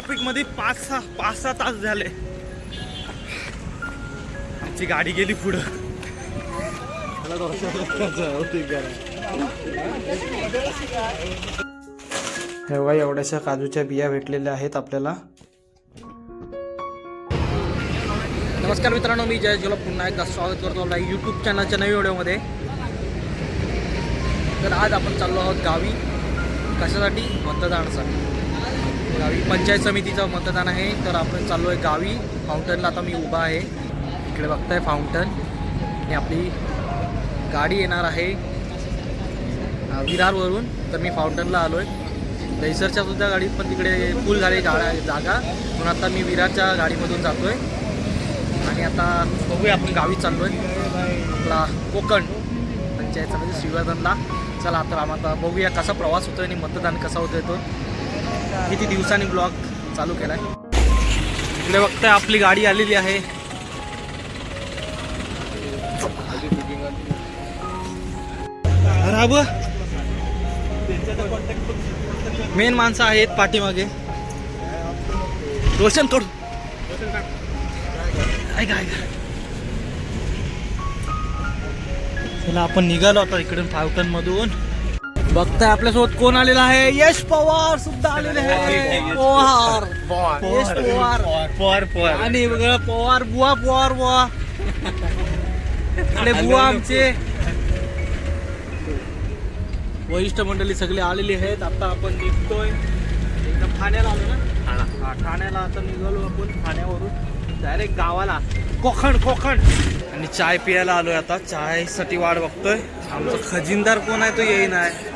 ट्रॅफिकमध्ये पाच सहा पाच सहा तास झाले. आमची गाडी गेली पुढं. हे बघा एवढ्याशा काजूच्या बिया भेटलेल्या आहेत आपल्याला. नमस्कार मित्रांनो मी जय जला पुन्हा एकदा स्वागत करतो आपल्या यूट्यूब चॅनलच्या नवीन व्हिडिओमध्ये. तर आज आपण चाललो आहोत गावी. कशासाठी? मतदानासाठी. गावी. पंचायत समितीचं मतदान आहे तर आपण चाललो आहे गावी. फाउंटनला आता मी उभा आहे. इकडे बघताय फाउंटन आणि आपली गाडी येणार आहे विरारवरून. तर मी फाउंटनला आलो आहे दहिसरच्या सुद्धा गाडीत पण तिकडे फुल झाली गाड्या जागा. म्हणून आता मी विरारच्या गाडीमधून जातो आहे आणि आता बघूया आपण गावी चाललो आहे आपला कोकण पंचायतचा म्हणजे श्रीवर्धनला चला आता आम्हाला बघूया कसा प्रवास होतो आणि मतदान कसा होतोय तो. किती दिवसांनी ब्लॉग चालू केलाय? इकडे बघताय आपली गाडी आलेली आहे. राब. मेन माणसं आहेत पाठीमागे. रोशन तोड. ऐका ऐका चला आपण निघालो आता इकडून फावटन मधून बघताय आपल्यासोबत कोण आलेला आहे? यश पवार सुद्धा आलेले आहे पवार यश पवार. पवार. पवार आणि बघा पवार बुवा पवार बुवा. इकडे बुवा आमचे वरिष्ठ मंडळी सगळे आलेली आहेत. आता आपण निघतोय. एकदम ठाण्याला आलो ना? हा ठाण्याला आता निघालो आपण ठाण्यावरून. डायरेक्ट गावाला. कोकण कोकण. आणि चाय पियाला आलोय आता. चायसाठी वाट बघतोय. आमचा खजिनदार कोण आहे तो येईन आहे.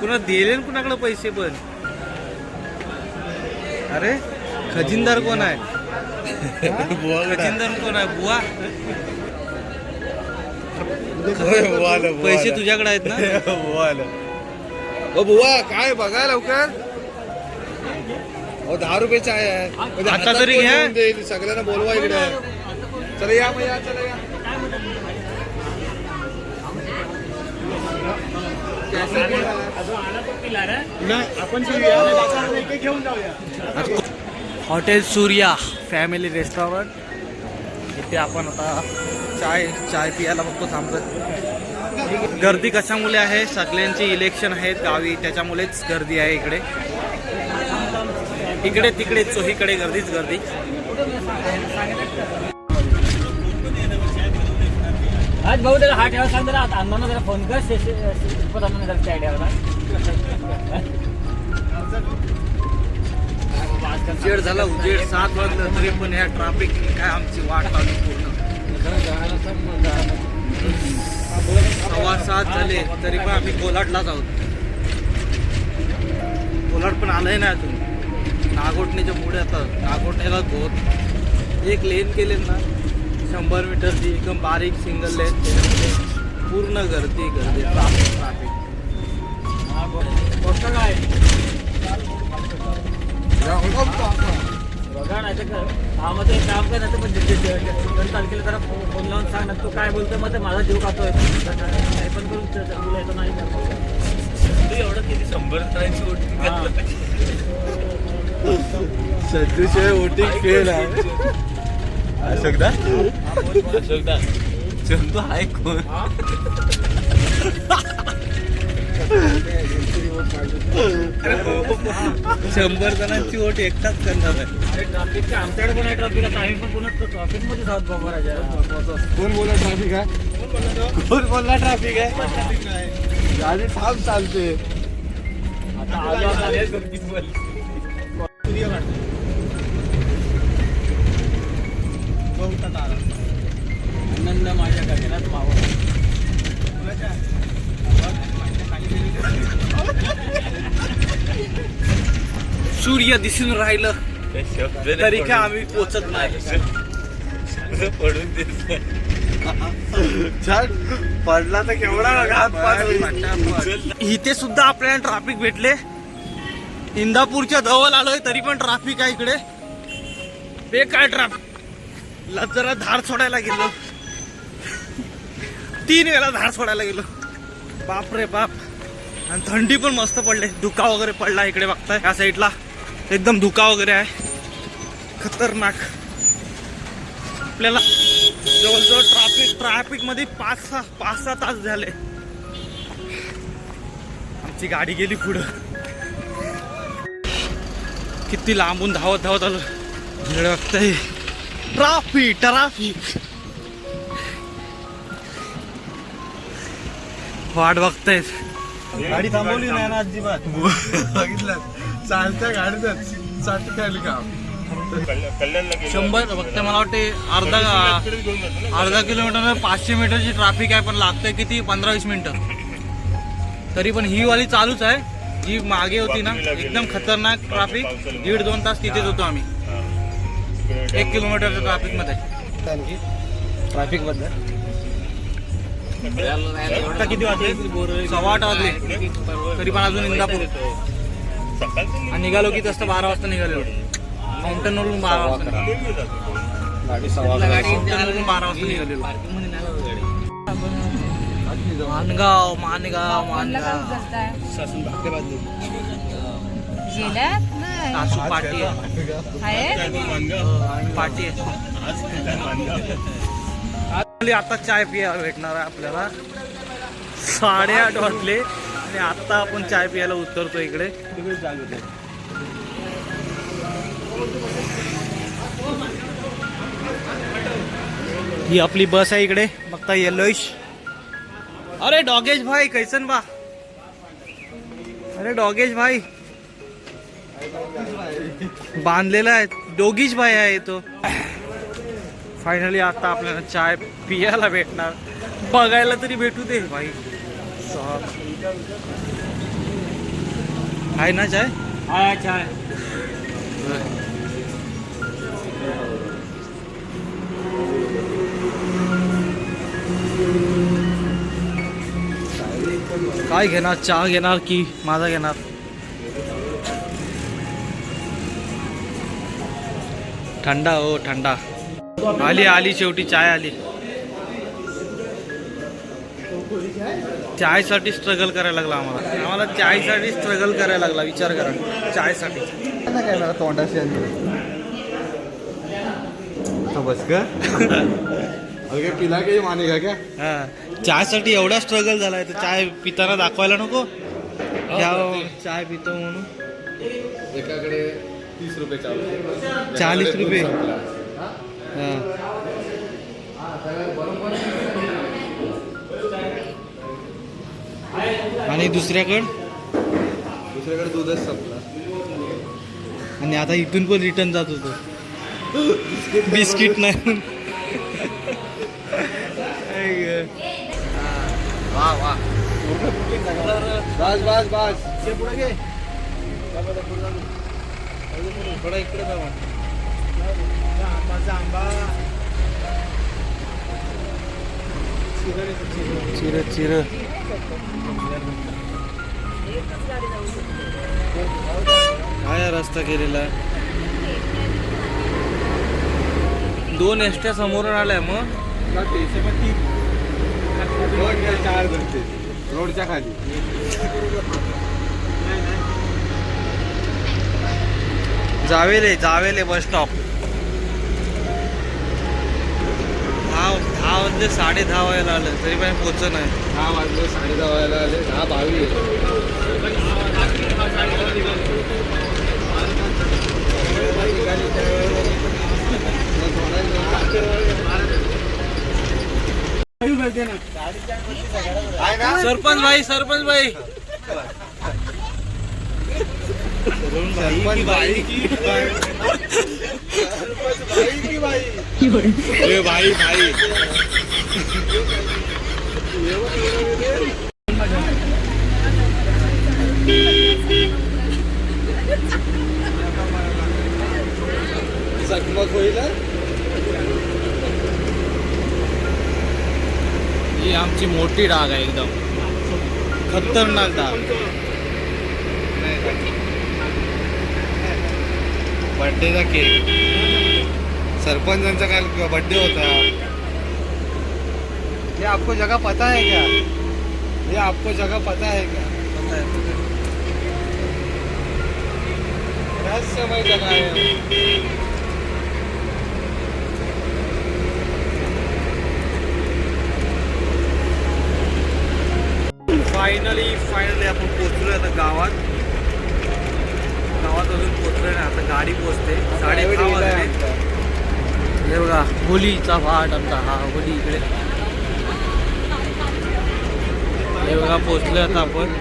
कुणा दिले कुणाकडे पैसे पण? अरे खजिनदार कोण आहे? खजिनदार कोण आहे? बुवा? पैसे तुझ्याकडे आहेत ना? ओ बुवा काय बघा लवकर. ओ दहा रुपये चाय आहे. आता तरी घ्या. सगळ्यांना बोलवा इकडे. चला या मग या चला या. Hotel Surya family restaurant. इथे आपण आता चाय चाय पियाला बघतो थांबत गर्दी कशामुळे आहे? सगळ्यांची इलेक्शन आहेत गावी त्याच्यामुळेच गर्दी आहे इकडे. इकडे तिकडे चोहीकडे गर्दीच गर्दी. आज भाऊ त्याला हा ठेवा सांग जरा आता अण्णांना जरा फोन कर शे- श्रीपत अण्णांना जरा त्या होता उजेड झाला उजेड सात वाजलं तरी पण या ट्रॅफिक काय आमची वाट लावली पूर्ण. सव्वा सात झाले तरी पण आम्ही कोलाडलाच आहोत कोलाड पण आलंय ना अजून. नागोटणीच्या पुढे आता नागोटणीला होत एक लेन केले ना शंभर मीटरची एकदम बारीक सिंगल लेन त्याच्यामध्ये पूर्ण गर्दी गर्दी ट्राफिक ट्राफिक गोष्ट काय बघा नाही तर हा मग ते काम कर नाही तर पण तारखेला जरा फोन लावून सांग ना तू काय बोलतो मग ते माझा जीव खातोय. काय पण करून त- त- तुला येतो नाही का? एवढं किती शंभर. सध्याशिवाय वोटिंग फेल आहे. अशोकदा? अशोकदा. चंदू आहे कोण? शंभर जणांची वोट एकटाच करणार आहे. आमच्याकडे पण आहे ट्रॅफिक आता आम्ही पण पुन्हा बाबा राजा कोण बोला ट्रॅफिक आहे? कोण बोलला ट्रॅफिक आहे? गाडी ठाम चालते आता आलो आता सूर्य दिसून राहिलं. तरी काय आम्ही पोचत नाही. पडून छान. पडला तर केवढा इथे सुद्धा आपल्याला ट्रॅफिक भेटले. इंदापूरच्या जवळ आलोय तरी पण ट्रॅफिक आहे इकडे. बेकार ट्रॅफिक जरा धार सोडायला गेलो. तीन वेळा धार सोडायला गेलो. बाप रे बाप. आणि थंडी पण मस्त पडले. धुका वगैरे पडला इकडे बघताय या साईडला एकदम धुका वगैरे आहे. खतरनाक. आपल्याला जवळजवळ ट्रॅफिक ट्रॅफिकमध्ये पाच सहा पाच सहा तास झाले. आमची गाडी गेली पुढं. किती लांबून धावत धावत आलो. वेळ बघताय ट्राफिक ट्राफिक वाट बघतायत. गाडी थांबवली नाही ना अजिबात. बघितलं. चालत्या गाडीतच. साठी खाली काम. शंभर फक्त मला वाटते अर्धा अर्धा किलोमीटर पाचशे मीटरची ट्रॅफिक आहे पण लागतंय किती? पंधरा वीस मिनिटं. तरी पण ही वाली चालूच आहे. जी मागे होती ना एकदम खतरनाक ट्रॅफिक दीड दोन तास तिथेच होतो आम्ही. एक किलोमीटरच्या ट्रॅफिकमध्ये. ट्रॅफिकबद्दल आता किती वाजले? सव्वा आठ वाजले. तरी पण अजून इंदापूर. आणि निघालो की तसं बारा वाजता निघालो. फाउंटन वरून बारा वाजता गाडी सव्वा फाउंटन वरून बारा वाजता निघालेलो. मानगाव मानगाव मानगाव. सासू पाटी आहे. पाटी आहे. आपली आता चाय पिया भेटणार आहे आपल्याला. साडेआठ वाजले आणि आता आपण चाय पियायला उतरतो इकडे. ही आपली बस आहे इकडे. बघता येलोईश. अरे डॉगेश भाई कैसन बा? अरे डॉगेश भाई. बांधलेला आहे. डोगीश भाई आहे तो. फायनली आता आपल्याला चाय पियाला भेटणार. बघायला तरी भेटू दे. भाई आहे ना चाय? हाय चाय. काय घेणार? चहा घेणार की माझा घेणार? थंडा हो थंडा आली आली शेवटी चाय आली. चायसाठी स्ट्रगल करायला लागला आम्हाला. आम्हाला चायसाठी स्ट्रगल करायला लागला विचार करा. चायसाठी. काय मला तोंडाशी आली बस का अगे पिला काही माने का क्या हा. चायसाठी एवढा स्ट्रगल झालाय तर चाय पिताना दाखवायला नको. हो, चाय पितो म्हणून. एकाकडे तीस रुपये चालू. चाळीस रुपये. आणि दुसऱ्याकड? दुसऱ्याकडे दूधच संपला. आणि आता इथून पण रिटर्न जात होतो. बिस्किट नाही. वा वा बस. बस बस थोडा इकडे जावा चिर चिर काय रस्ता केलेला? दोन एसट्या समोरून आल्या मग? चार रोडच्या खाली. जावेले जावेले बस स्टॉप दहा दहा वाजले साडे दहा व्हायला आलं. तरी पण पोच नाही. दहा वाजले साडे दहा वाजायला आले. दहा बावीस सरपंच भाई सरपंच भाई. सरपंच बाई ए भाई भाई. चकमक होईल? ही आमची मोठी डाग आहे एकदम. खतरनाक डाग. बड्डेचा केक सरपंचांचा काल बड्डे होता. ये आपको जगह पता है क्या? ये आपको जगह पता है क्या? रहस्यमय जगह है फायनली फायनली आपण पोचलो आता गावात. गावात अजून पोहोचलोय ना आता गाडी पोहोचते. साडे हे बघा होलीचा वाट आमचा. हा होली इकडे. हे बघा पोहोचलोय आता आपण.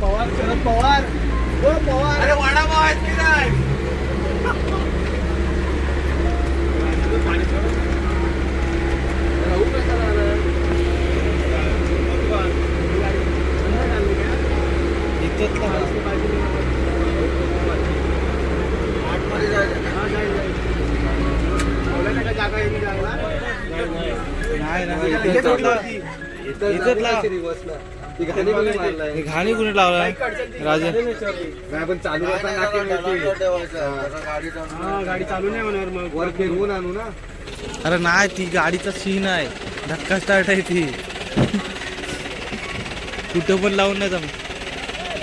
पवार शरद पवार पवार अरे वडापाव आहेत की नाही राहू कशाला आला? आतमध्ये जायचं. हा, जाईल, जाईल. बोलायला का जागा आहे की जागा? नाही इथेच होती. इथंच लावायची reverse-ला. ती घाणी कुणी लावला राजा नाही पण चालू गाडी चालू नाही होणार मग वर फिरवून आणू ना अरे नाही ती गाडीचा सीन आहे धक्का स्टार्ट आहे ती कुठं पण लावून नाही.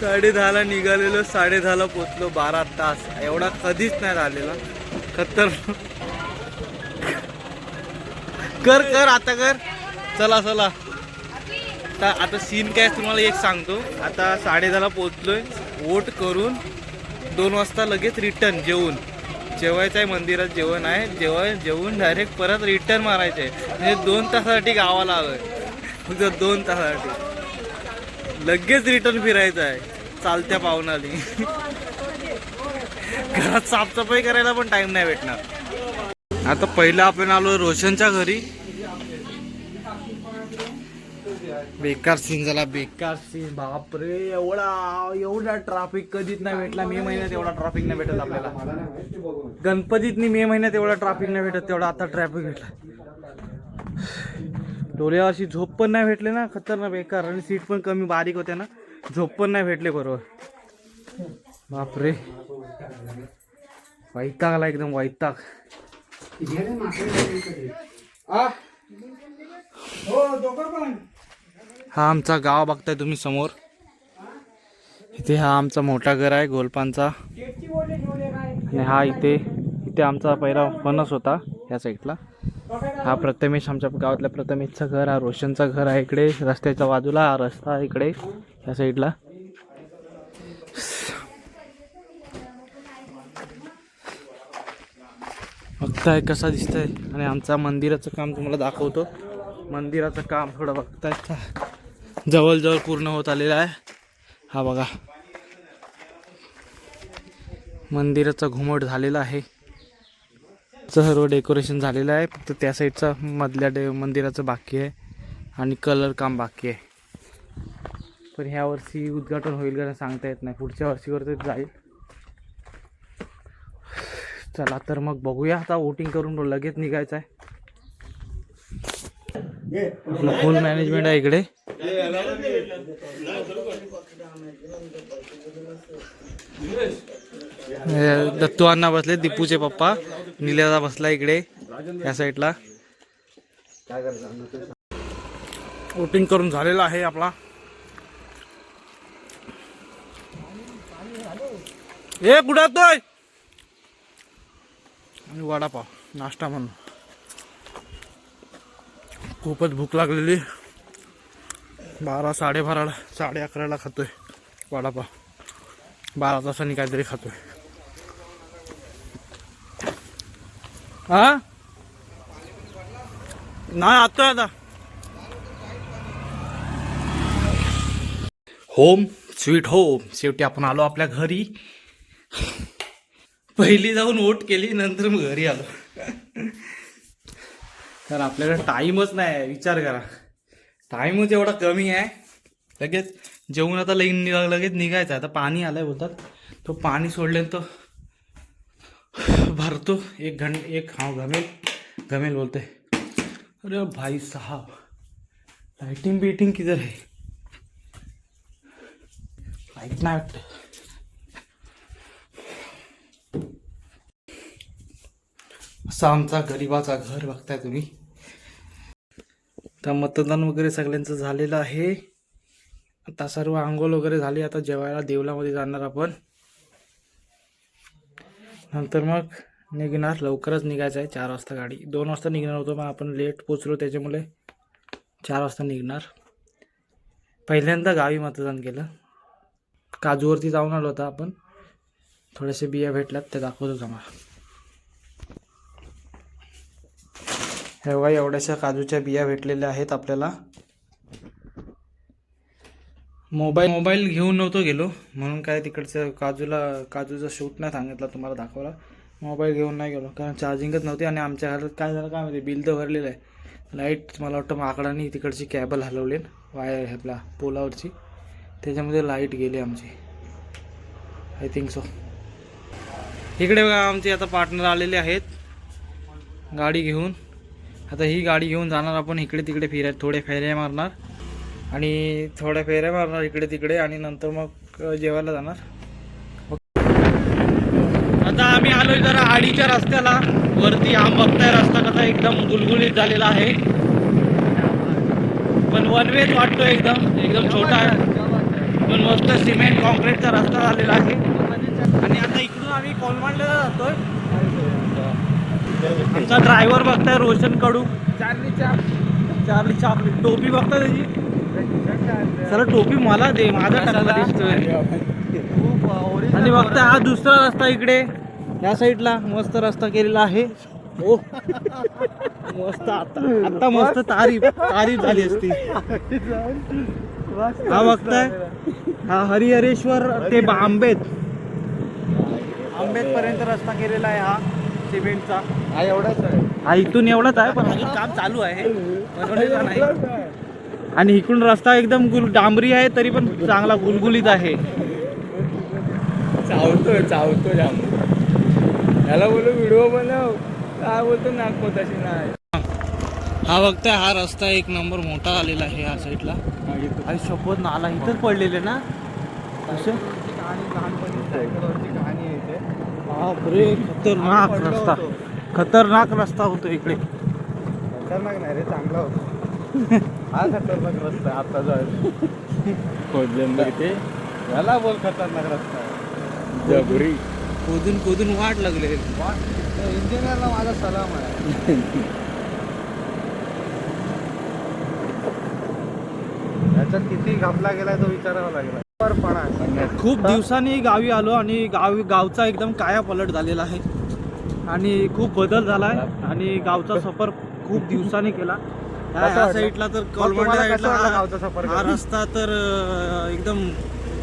साडे दहाला निघालेलो साडे दहाला पोचलो बारा तास. एवढा कधीच नाही झालेला. खतर कर कर आता कर. चला चला. आता आता सीन काय तुम्हाला एक सांगतो. आता साडे दहाला पोचलोय. वोट करून दोन वाजता लगेच रिटर्न जेवून. जेवायचं आहे मंदिरात जेवण आहे. जेवण जेवून डायरेक्ट परत रिटर्न मारायचं आहे म्हणजे दोन तासासाठी गावाला आलोय. फक्त दोन तासासाठी. लगेच रिटर्न फिरायचं आहे. चालत्या पाहुणाली घरात साफसफाई करायला पण टाइम नाही भेटणार. आता पहिलं आपण आलो रोशनच्या घरी. बेकार सीन झाला बेकार सीन बापरे एवढा एवढा ट्राफिक कधीच नाही भेटला. मे महिन्यात एवढा ट्राफिक नाही भेटत आपल्याला. गणपतीत मे महिन्यात एवढा ट्राफिक नाही भेटत तेवढा आता ट्रॅफिक भेटला. डोळ्या अशी झोप पण नाही भेटले ना खतरनाक बेकार. आणि सीट पण कमी बारीक होत्या ना झोप पण नाही भेटले बरोबर. बापरे. वैताग आला एकदम वैताग. हा आमचा गाव बघताय तुम्ही समोर. इथे हा आमचा मोठा घर आहे गोलपांचा आणि हा इथे इथे आमचा पहिला फणस होता ह्या साईडला. हा प्रथमेश आमच्या गावातल्या प्रथमेशचं घर हा रोशनचं घर आहे इकडे रस्त्याच्या बाजूला हा रस्ता आहे इकडे ह्या साईडला. बघताय कसा दिसतंय. आणि आमचा मंदिराचं काम तुम्हाला दाखवतो. मंदिराचं काम थोडं बघताय. जवळजवळ पूर्ण होत आलेलं आहे. हा बघा. मंदिराचं घुमट झालेलं आहे. सर्व डेकोरेशन झालेलं आहे. फक्त त्या साईडचा मधल्या डे मंदिराचं बाकी आहे आणि कलर काम बाकी आहे. पण ह्या वर्षी उद्घाटन होईल का सांगता येत नाही. पुढच्या वर्षीवर ते जाईल. चला तर मग बघूया. आता वोटिंग करून लगेच निघायचं आहे. फुल मॅनेजमेंट आहे इकडे. दत्तू अण्णा बसले दीपूचे पप्पा. निलेदा बसला इकडे या साईडला. वोटिंग करून झालेला आहे आपला. ए कुठं येतोय आणि वडापाव नाश्ता म्हणून. खूपच भूक लागलेली. बारा साडेबाराला साडे अकराला खातोय वडापाव. बारा तासांनी काहीतरी खातोय. हा? नाही आता आता. Home sweet home. शेवटी आपण आलो आपल्या घरी. पहिली जाऊन वोट केली नंतर मग घरी आलो. तर आपल्याकडे टाईमच नाही आहे. विचार करा. टाईमच एवढा कमी आहे. लगेच जेवण आता लगेच निघा लगेच निघायचं आता पाणी आलं आहे बोलतात. तो पाणी सोडले तो भरतो. एक घंट एक हा घमेल. घमेल बोलते अरे भाई साहब लाइटिंग बीटिंग किधर है? लाइट नाही वाटतं. असा आमचा गरिबाचा घर बघताय तुम्ही. तर मतदान वगैरे सगळ्यांचं झालेलं आहे. आता सर्व आंघोळ वगैरे झाली आता जेवायला देवलामध्ये जाणार आपण. नंतर मग निघणार लवकरच निघायचं आहे चार वाजता गाडी. दोन वाजता निघणार होतो मग आपण लेट पोचलो त्याच्यामुळे चार वाजता निघणार. पहिल्यांदा गावी मतदान केलं. काजूवरती जाऊन आलो होता आपण. थोडेसे बिया भेटल्यात ते दाखवतो आम्हाला हे बघा एवढ्याशा काजूच्या बिया भेटलेल्या आहेत आपल्याला. मोबाईल मोबाईल घेऊन नव्हतो गेलो. म्हणून काय तिकडचं काजूला काजूचा शूट नाही सांगितला तुम्हाला दाखवला मोबाईल घेऊन नाही गेलो कारण चार्जिंगच नव्हती आणि आमच्या घरात काय झालं काय माहिती बिल तर भरलेलं आहे. लाइट मला वाटतं माकडाने तिकडची कॅबल हलवली वायर आपल्या पोलावरची. त्याच्यामध्ये लाइट गेली आमची. आय थिंक सो इकडे बघा आमचे आता पार्टनर आलेले आहेत. गाडी घेऊन. आता ही गाडी घेऊन जाणार आपण इकडे तिकडे फिराय थोडे फेऱ्या मारणार. आणि थोड्या फेऱ्या मारणार इकडे तिकडे आणि नंतर मग जेवायला जाणार. आता आम्ही आलो जरा आडीच्या रस्त्याला. वरती आम बघताय रस्ता कसा एकदम गुलगुलीत झालेला आहे. पण वन वेच वाटतो एकदम. एकदम छोटा आहे. पण मस्त सिमेंट कॉन्क्रीटचा रस्ता झालेला आहे. आणि आता इकडून आम्ही कोलमांडला जातोय. आमचा ड्रायव्हर बघताय रोशन कडू. चार्ली चापली टोपी बघता त्याची? सर टोपी मला दे. माझा टाकला दिसतोय. आणि बघता हा दुसरा रस्ता इकडे. या साईडला मस्त रस्ता केलेला आहे. ओ. मस्त आता. आता मस्त तारीफ तारीफ झाली असती. हा बघताय. हा हरिहरेश्वर ते बा- आंबेत आंबेत पर्यंत रस्ता केलेला आहे हा. सिमेंटचा हा एवढाच आहे. हा इथून एवढाच आहे पण अजून काम चालू आहे. बनवलेलं नाही. आणि इकडून रस्ता एकदम गुल डांबरी आहे तरी पण चांगला गुलगुलीत आहे. चावतोय चावतो जाम. याला बोलू व्हिडिओ बनव. काय बोलतो नागपोताशी नाही. हा बघताय हा रस्ता एक नंबर मोठा आलेला आहे या साईडला आई शपथ नाला इथंच पडलेले ना? असे? कहाणी लहानपणी बापरे खतरनाक रस्ता. खतरनाक रस्ता होतो इकडे. खतरनाक नाही रे चांगला होता. हा खतरनाक रस्ता आहे आता जाय खोदले ते. याला बोल खतरनाक रस्ता आहे. जबरी. खोदून खोदून वाट लागले. इंजिनियरला माझा सलाम आहे. याच्यात किती घापला गेलाय तो विचारावा लागला. पण आहे खूप दिवसांनी गावी आलो आणि गावी गावचा एकदम काया पलट झालेला आहे. आणि खूप बदल झाला आहे आणि गावचा सफर खूप दिवसांनी केला. ह्या-? साईडला तर कॉलवंड साईडला हा- गावचा सफर हा करून? रस्ता तर एकदम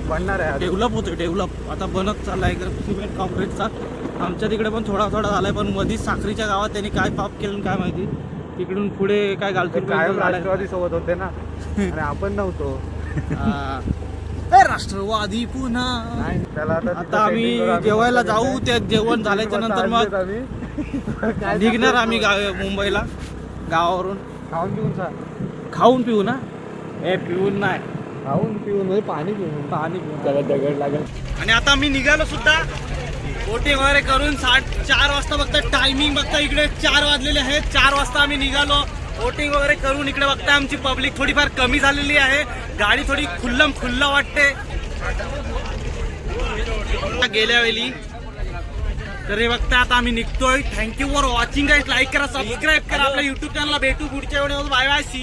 बनणार आहे. डेव्हलप होतोय डेव्हलप. आता बनत चाललाय एकदम सिमेंट कॉन्क्रीटचा आमच्या तिकडे पण थोडा थोडा झालाय पण मधीच साखरीच्या गावात त्यांनी काय पाप केलं काय माहिती? तिकडून पुढे काय ते घालतून कायम राष्ट्रवादी सोबत होते ना. आपण नव्हतो. राष्ट्रवादी पुन्हा. आता आम्ही जेवायला जाऊ. त्या जेवण झाल्याच्यानंतर मग निघणार आम्ही गाव मुंबईला गावावरून. खाऊन पिऊन जा. खाऊन पिऊ ना? हे पिऊन नाही. खाऊन पिऊन म्हणजे पाणी पिऊन. पाणी पिऊन. त्याला दगड लागेल. आणि आता मी निघालो सुद्धा. बोटिंग वगैरे करून साठ चार वाजता बघता टायमिंग बघता इकडे चार वाजलेले आहेत. चार वाजता आम्ही निघालो. बोटिंग वगैरे करून इकडे बघता आमची पब्लिक थोडीफार कमी झालेली आहे. गाडी थोडी खुल्लम खुल्ला वाटते. गेल्या वेळी. तर हे बघता आता आम्ही निघतोय. Thank you for watching like करा सबस्क्राईब करा. आपल्या युट्यूब चॅनलला भेटू पुढच्या वेळेस बाय बाय सी यू